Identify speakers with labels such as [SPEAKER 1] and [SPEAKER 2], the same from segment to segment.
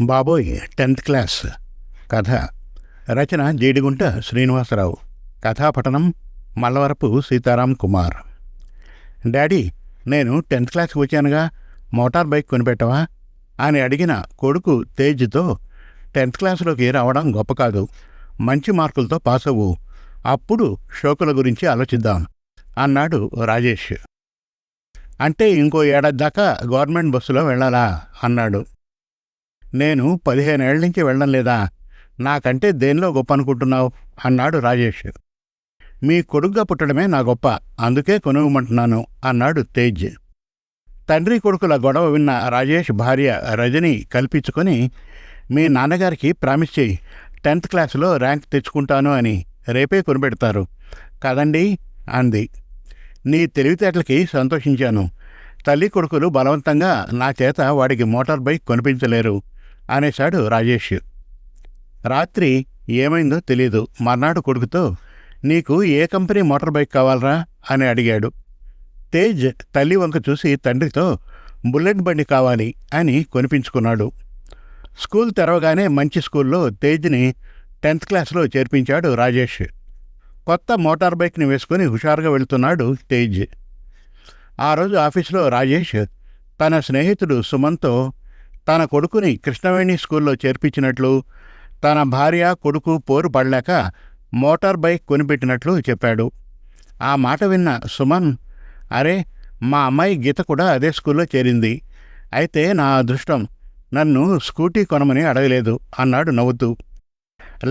[SPEAKER 1] బాబోయ్ tenth class. కథ. రచన జీడిగుంట శ్రీనివాసరావు. కథాపఠనం మల్లవరపు సీతారాం కుమార్. డాడీ నేను టెన్త్ క్లాస్కి వచ్చానుగా. మోటార్ బైక్ కొనిపెట్టవా? అని అడిగిన కొడుకు తేజ్తో టెన్త్ క్లాసులోకి రావడం గొప్ప కాదు. మంచి మార్కులతో పాస్ అవ్వు అప్పుడు షోకుల గురించి ఆలోచిద్దాం అన్నాడు రాజేష్. అంటే ఇంకో ఏడాది దాకా గవర్నమెంట్ బస్సులో వెళ్ళాలా? అన్నాడు. నేను పదిహేనేళ్ళ నుంచి వెళ్ళడం లేదా? నాకంటే దేనిలో గొప్ప అనుకుంటున్నావు అన్నాడు రాజేష్. మీ కొడుగ్గా పుట్టడమే నా గొప్ప అందుకే కొనుగమంటున్నాను అన్నాడు తేజ్. తండ్రి కొడుకుల గొడవ విన్న రాజేష్ భార్య రజని కల్పించుకొని మీ నాన్నగారికి ప్రామిస్ చేయి టెన్త్ క్లాసులో ర్యాంక్ తెచ్చుకుంటాను అని రేపే కొనిపెడతారు. కదండి? అంది. నీ తెలివితేటలకి సంతోషించాను. తల్లి కొడుకులు బలవంతంగా నా చేత వాడికి మోటార్ బైక్ కొనిపించలేరు. అనేశాడు రాజేష్. రాత్రి ఏమైందో తెలీదు. మర్నాడు కొడుకుతో నీకు ఏ కంపెనీ మోటార్ బైక్ కావాలరా? అని అడిగాడు. తేజ్ తల్లి వంక చూసి తండ్రితో బుల్లెట్ బండి కావాలి అని కొనిపించుకున్నాడు. స్కూల్ తెరవగానే మంచి స్కూల్లో తేజ్ని టెన్త్ క్లాస్లో చేర్పించాడు రాజేష్. కొత్త మోటార్ బైక్ని వేసుకుని హుషారుగా వెళ్తున్నాడు తేజ్. ఆ రోజు ఆఫీసులో రాజేష్ తన స్నేహితుడు సుమన్తో తన కొడుకుని కృష్ణవేణి స్కూల్లో చేర్పించినట్లు తన భార్య కొడుకు పోరు పడలేక మోటార్ బైక్ కొనిపెట్టినట్లు చెప్పాడు. ఆ మాట విన్న సుమన్ అరే మా అమ్మాయి గీత కూడా అదే స్కూల్లో చేరింది. అయితే నా అదృష్టం నన్ను స్కూటీ కొనమని అడగలేదు అన్నాడు నవ్వుతూ.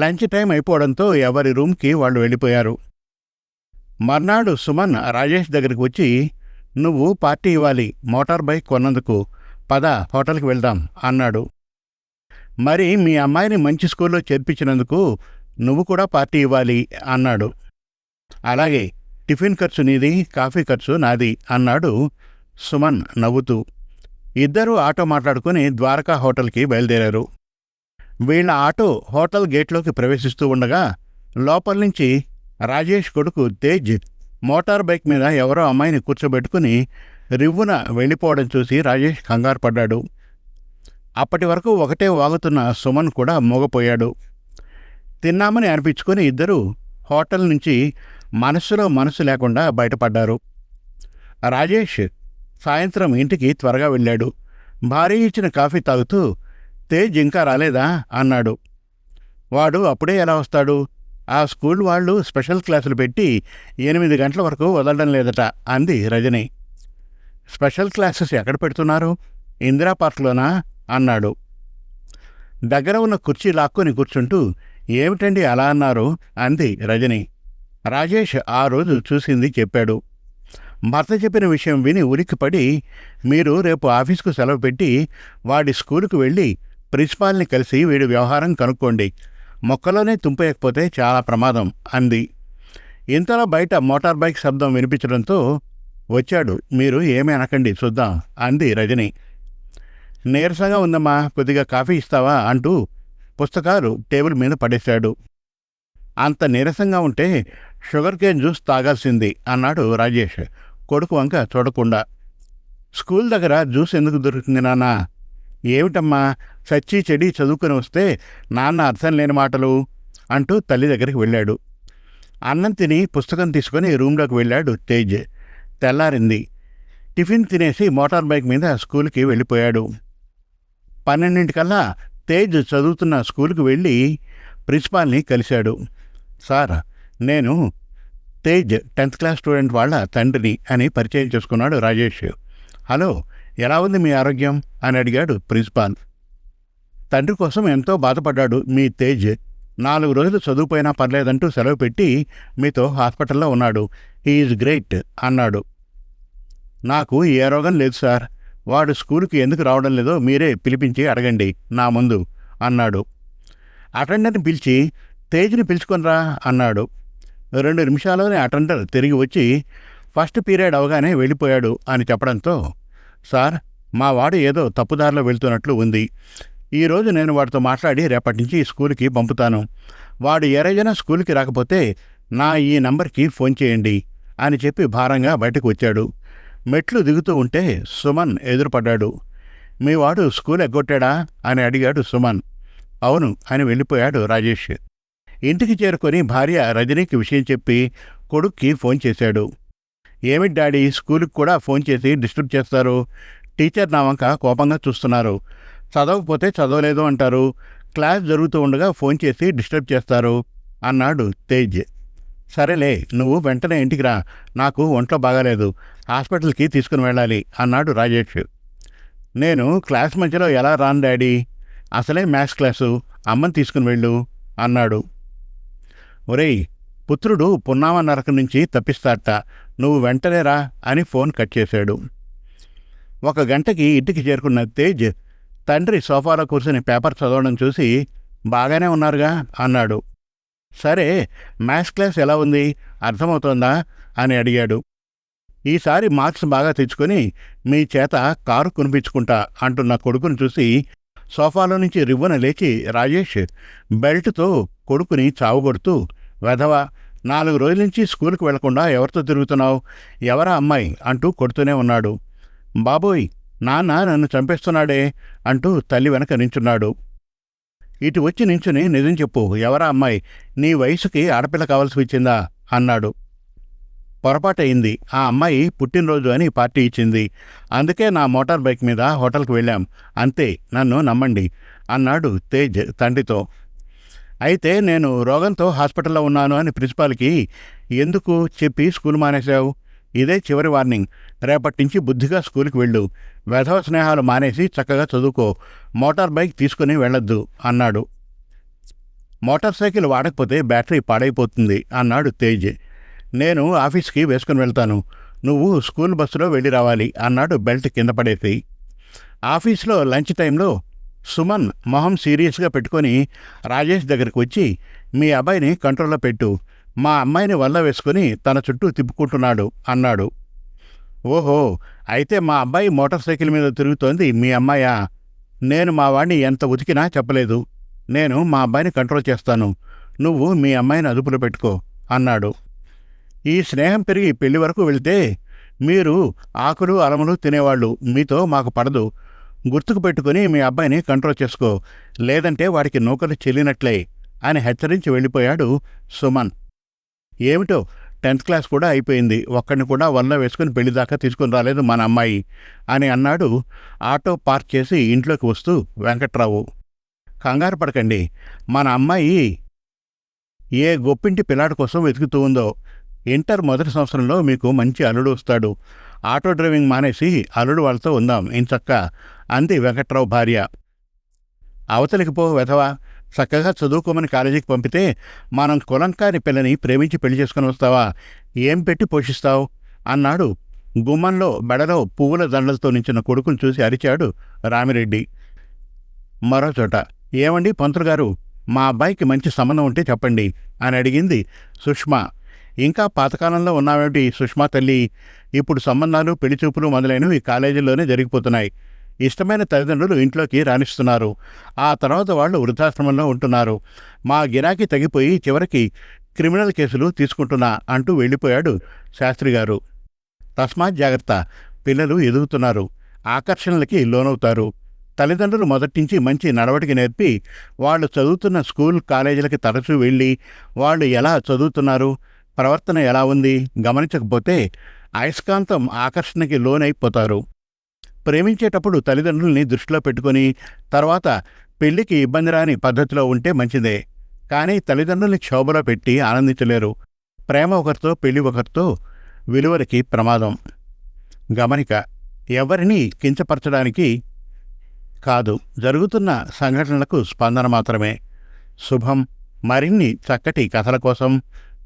[SPEAKER 1] లంచ్ టైం అయిపోవడంతో ఎవరి రూమ్కి వాళ్ళు వెళ్ళిపోయారు. మర్నాడు సుమన్ రాజేష్ దగ్గరికి వచ్చి నువ్వు పార్టీ ఇవ్వాలి మోటార్ బైక్ కొన్నందుకు. పద హోటల్కి వెళ్దాం అన్నాడు. మరి మీ అమ్మాయిని మంచి స్కూల్లో చేర్పించినందుకు నువ్వు కూడా పార్టీ ఇవ్వాలి అన్నాడు. అలాగే టిఫిన్ ఖర్చు నీది కాఫీ ఖర్చు నాది అన్నాడు సుమన్ నవ్వుతూ. ఇద్దరూ ఆటో మాట్లాడుకుని ద్వారకా హోటల్కి బయలుదేరారు. వీళ్ళ ఆటో హోటల్ గేట్లోకి ప్రవేశిస్తూ ఉండగా లోపల నుంచి రాజేష్ కొడుకు తేజ్ మోటార్ బైక్ మీద ఎవరో అమ్మాయిని కూర్చోబెట్టుకుని రివ్వున వెళ్ళిపోవడం చూసి రాజేష్ కంగారు పడ్డాడు. అప్పటి వరకు ఒకటే వాగుతున్న సుమన్ కూడా మోగపోయాడు. తిన్నామని అనిపించుకొని ఇద్దరూ హోటల్ నుంచి మనస్సులో మనసు లేకుండా బయటపడ్డారు. రాజేష్ సాయంత్రం ఇంటికి త్వరగా వెళ్ళాడు. భార్య ఇచ్చిన కాఫీ తాగుతూ తేజ్ ఇంకా రాలేదా? అన్నాడు. వాడు అప్పుడే ఎలా వస్తాడు? ఆ స్కూల్ వాళ్ళు స్పెషల్ క్లాసులు పెట్టి ఎనిమిది గంటల వరకు వదలడం లేదట అంది రజని. స్పెషల్ క్లాసెస్ ఎక్కడ పెడుతున్నారు? ఇందిరా పార్క్లోనా? అన్నాడు. దగ్గర ఉన్న కుర్చీ లాక్కొని కూర్చుంటూ ఏమిటండి అలా అన్నారు? అంది రజని. రాజేష్ ఆ రోజు చూసింది చెప్పాడు. భర్త చెప్పిన విషయం విని ఉలిక్కిపడి మీరు రేపు ఆఫీస్కు సెలవు పెట్టి వాడి స్కూలుకు వెళ్ళి ప్రిన్సిపాల్ని కలిసి వీడి వ్యవహారం కనుక్కోండి. మొక్కలోనే తుంపేయకపోతే చాలా ప్రమాదం అంది. ఇంతలో బయట మోటార్ బైక్ శబ్దం వినిపించడంతో వచ్చాడు. మీరు ఏమీ అనకండి చూద్దాం అంది రజని. నీరసంగా ఉందమ్మా కొద్దిగా కాఫీ ఇస్తావా అంటూ పుస్తకాలు టేబుల్ మీద పడేశాడు. అంత నీరసంగా ఉంటే షుగర్ కేన్ జ్యూస్ తాగాల్సింది అన్నాడు రాజేష్ కొడుకు వంక చూడకుండా. స్కూల్ దగ్గర జ్యూస్ ఎందుకు దొరుకుతుంది నాన్న? ఏమిటమ్మా చచ్చి చెడి చదువుకుని వస్తే నాన్న అర్థం లేని మాటలు అంటూ తల్లి దగ్గరికి వెళ్ళాడు. అన్నం తిని పుస్తకం తీసుకుని రూమ్లోకి వెళ్ళాడు తేజ్. తెల్లారింది. టిఫిన్ తినేసి మోటార్ బైక్ మీద స్కూల్కి వెళ్ళిపోయాడు. పన్నెండింటికల్లా తేజ్ చదువుతున్న స్కూల్కి వెళ్ళి ప్రిన్సిపాల్ని కలిశాడు. సార్ నేను తేజ్ టెన్త్ క్లాస్ స్టూడెంట్ వాళ్ళ తండ్రిని అని పరిచయం చేసుకున్నాడు రాజేష్. హలో ఎలా ఉంది మీ ఆరోగ్యం? అని అడిగాడు ప్రిన్సిపాల్. తండ్రి కోసం ఎంతో బాధపడ్డాడు మీ తేజ్. నాలుగు రోజులు చదువుపోయినా పర్లేదంటూ సెలవు పెట్టి మీతో హాస్పిటల్లో ఉన్నాడు. హీఈస్ గ్రేట్ అన్నాడు. నాకు ఏ రోగం లేదు సార్. వాడు స్కూల్కి ఎందుకు రావడం లేదో మీరే పిలిపించి అడగండి నా ముందు అన్నాడు. అటెండర్ని పిలిచి తేజ్ని పిలుచుకొనిరా అన్నాడు. రెండు నిమిషాల్లోనే అటెండర్ తిరిగి వచ్చి ఫస్ట్ పీరియడ్ అవగానే వెళ్ళిపోయాడు అని చెప్పడంతో సార్ మా వాడు ఏదో తప్పుదారిలో వెళ్తున్నట్లు ఉంది. ఈరోజు నేను వాడితో మాట్లాడి రేపటి నుంచి స్కూల్కి పంపుతాను. వాడు ఎరైనా స్కూల్కి రాకపోతే నా ఈ నంబర్కి ఫోన్ చేయండి అని చెప్పి భారంగా బయటకు వచ్చాడు. మెట్లు దిగుతూ ఉంటే సుమన్ ఎదురుపడ్డాడు. మీ వాడు స్కూల్ ఎగ్గొట్టాడా? అని అడిగాడు సుమన్. అవును అని వెళ్ళిపోయాడు రాజేష్. ఇంటికి చేరుకొని భార్య రజనీకి విషయం చెప్పి కొడుక్కి ఫోన్ చేశాడు. ఏమిటి డాడీ స్కూల్కి కూడా ఫోన్ చేసి డిస్టర్బ్ చేస్తారు? టీచర్ నా వంక కోపంగా చూస్తున్నారు. చదవకపోతే చదవలేదు అంటారు. క్లాస్ జరుగుతూ ఉండగా ఫోన్ చేసి డిస్టర్బ్ చేస్తారు అన్నాడు తేజ్. సరేలే నువ్వు వెంటనే ఇంటికి రా. నాకు ఒంట్లో బాగాలేదు. హాస్పిటల్కి తీసుకుని వెళ్ళాలి అన్నాడు రాజేష్. నేను క్లాస్ మధ్యలో ఎలా రాను డాడీ? అసలే మ్యాథ్స్ క్లాసు అమ్మని తీసుకుని వెళ్ళు అన్నాడు. ఒరేయ్ పుత్రుడు పున్నామ నరకం నుంచి తప్పిస్తాట నువ్వు వెంటనే రా అని ఫోన్ కట్ చేశాడు. ఒక గంటకి ఇంటికి చేరుకున్న తేజ్ తండ్రి సోఫాలో కూర్చుని పేపర్ చదవడం చూసి బాగానే ఉన్నారుగా అన్నాడు. సరే మ్యాథ్స్ క్లాస్ ఎలా ఉంది? అర్థమవుతోందా? అని అడిగాడు. ఈసారి మార్క్స్ బాగా తెచ్చుకొని మీ చేత కారు కొనిపించుకుంటా అంటున్న కొడుకుని చూసి సోఫాలో నుంచి రివ్వన లేచి రాజేష్ బెల్ట్తో కొడుకుని చావుగొడుతూ వెధవ నాలుగు రోజుల నుంచి స్కూల్కి వెళ్ళకుండా ఎవరితో తిరుగుతున్నావు? ఎవరా అమ్మాయి? అంటూ కొడుతూనే ఉన్నాడు. బాబోయ్ నాన్న నన్ను చంపేస్తున్నాడే అంటూ తల్లి వెనక నించున్నాడు. ఇటు వచ్చి నించుని నిజం చెప్పు ఎవరా అమ్మాయి? నీ వయసుకి ఆడపిల్ల కావాల్సి వచ్చిందా? అన్నాడు. పొరపాటయింది. ఆ అమ్మాయి పుట్టినరోజు అని పార్టీ ఇచ్చింది. అందుకే నా మోటార్ బైక్ మీద హోటల్కి వెళ్ళాం. అంతే నన్ను నమ్మండి అన్నాడు తేజ్ తండ్రితో. అయితే నేను రోగంతో హాస్పిటల్లో ఉన్నాను అని ప్రిన్సిపాల్కి ఎందుకు చెప్పి స్కూల్ మానేశావు? ఇదే చివరి వార్నింగ్. రేపటి నుంచి బుద్ధిగా స్కూల్కి వెళ్ళు. వెధవ స్నేహాలు మానేసి చక్కగా చదువుకో. మోటార్ బైక్ తీసుకుని వెళ్ళొద్దు అన్నాడు. మోటార్ సైకిల్ వాడకపోతే బ్యాటరీ పాడైపోతుంది అన్నాడు తేజ్. నేను ఆఫీస్కి వేసుకుని వెళ్తాను. నువ్వు స్కూల్ బస్సులో వెళ్ళి రావాలి అన్నాడు బెల్ట్ కింద పడేసి. ఆఫీస్లో లంచ్ టైంలో సుమన్ మొహం సీరియస్గా పెట్టుకొని రాజేష్ దగ్గరికి వచ్చి మీ అబ్బాయిని కంట్రోల్లో పెట్టు. మా అమ్మాయిని వల్ల వేసుకుని తన చుట్టూ తిప్పుకుంటున్నాడు అన్నాడు. ఓహో అయితే మా అబ్బాయి మోటార్ సైకిల్ మీద తిరుగుతోంది మీ అమ్మాయా? నేను మా వాడిని ఎంత ఉతికినా చెప్పలేదు. నేను మా అబ్బాయిని కంట్రోల్ చేస్తాను. నువ్వు మీ అమ్మాయిని అదుపులో పెట్టుకో అన్నాడు. ఈ స్నేహం పెరిగి పెళ్ళి వరకు వెళితే మీరు ఆకులు అలములు తినేవాళ్ళు మీతో మాకు పడదు. గుర్తుకు పెట్టుకుని మీ అబ్బాయిని కంట్రోల్ చేసుకో. లేదంటే వాడికి నూకలు చెల్లినట్లే అని హెచ్చరించి వెళ్ళిపోయాడు సుమన్. ఏమిటో టెన్త్ క్లాస్ కూడా అయిపోయింది. ఒక్కడిని కూడా వల్ల వేసుకుని పెళ్ళి దాకా తీసుకుని రాలేదు మన అమ్మాయి అని అన్నాడు. ఆటో పార్క్ చేసి ఇంట్లోకి వస్తూ వెంకట్రావు. కంగారు పడకండి. మన అమ్మాయి ఏ గొప్పింటి పిల్లాడి కోసం వెతుకుతూ ఉందో. ఇంటర్ మొదటి సంవత్సరంలో మీకు మంచి అల్లుడు వస్తాడు. ఆటో డ్రైవింగ్ మానేసి అల్లుడు వాళ్ళతో ఉందాం. ఇంచక్క అంది వెంకట్రావు భార్య. అవతలికి పో వెధవా. చక్కగా చదువుకోమని కాలేజీకి పంపితే మనం కులంకారి పిల్లని ప్రేమించి పెళ్ళి చేసుకుని వస్తావా? ఏం పెట్టి పోషిస్తావు? అన్నాడు. గుమ్మంలో బెడలో పువ్వుల దండలతో నించిన కొడుకుని చూసి అరిచాడు రామిరెడ్డి. మరో చోట. ఏమండి పంతులు గారు? మా అబ్బాయికి మంచి సంబంధం ఉంటే చెప్పండి అని అడిగింది సుష్మా. ఇంకా పాతకాలంలో ఉన్నావేమిటి సుష్మా తల్లి? ఇప్పుడు సంబంధాలు పెళ్ళి చూపులు మొదలైనవి కాలేజీల్లోనే జరిగిపోతున్నాయి. ఇష్టమైన తల్లిదండ్రులు ఇంట్లోకి రాణిస్తున్నారు. ఆ తర్వాత వాళ్ళు వృద్ధాశ్రమంలో ఉంటున్నారు. మా గిరాకీ తగ్గిపోయి చివరికి క్రిమినల్ కేసులు తీసుకుంటున్నా అంటూ వెళ్ళిపోయాడు శాస్త్రి గారు. తస్మాత్ జాగ్రత్త పిల్లలు ఎదుగుతున్నారు. ఆకర్షణలకి లోనవుతారు. తల్లిదండ్రులు మొదటించి మంచి నడవడికి నేర్పి వాళ్ళు చదువుతున్న స్కూల్ కాలేజీలకి తరచూ వెళ్ళి వాళ్ళు ఎలా చదువుతున్నారు? ప్రవర్తన ఎలా ఉంది గమనించకపోతే అయస్కాంతం ఆకర్షణకి లోనైపోతారు. ప్రేమించేటప్పుడు తల్లిదండ్రుల్ని దృష్టిలో పెట్టుకొని తర్వాత పెళ్ళికి ఇబ్బంది రాని పద్ధతిలో ఉంటే మంచిదే. కానీ తల్లిదండ్రుల్ని క్షోభలో పెట్టి ఆనందించలేరు. ప్రేమ ఒకరితో పెళ్ళి ఒకరితో విలువలకి ప్రమాదం. గమనిక ఎవరిని కించపరచడానికి కాదు జరుగుతున్న సంఘటనలకు స్పందన మాత్రమే. శుభం మరిన్ని చక్కటి కథల కోసం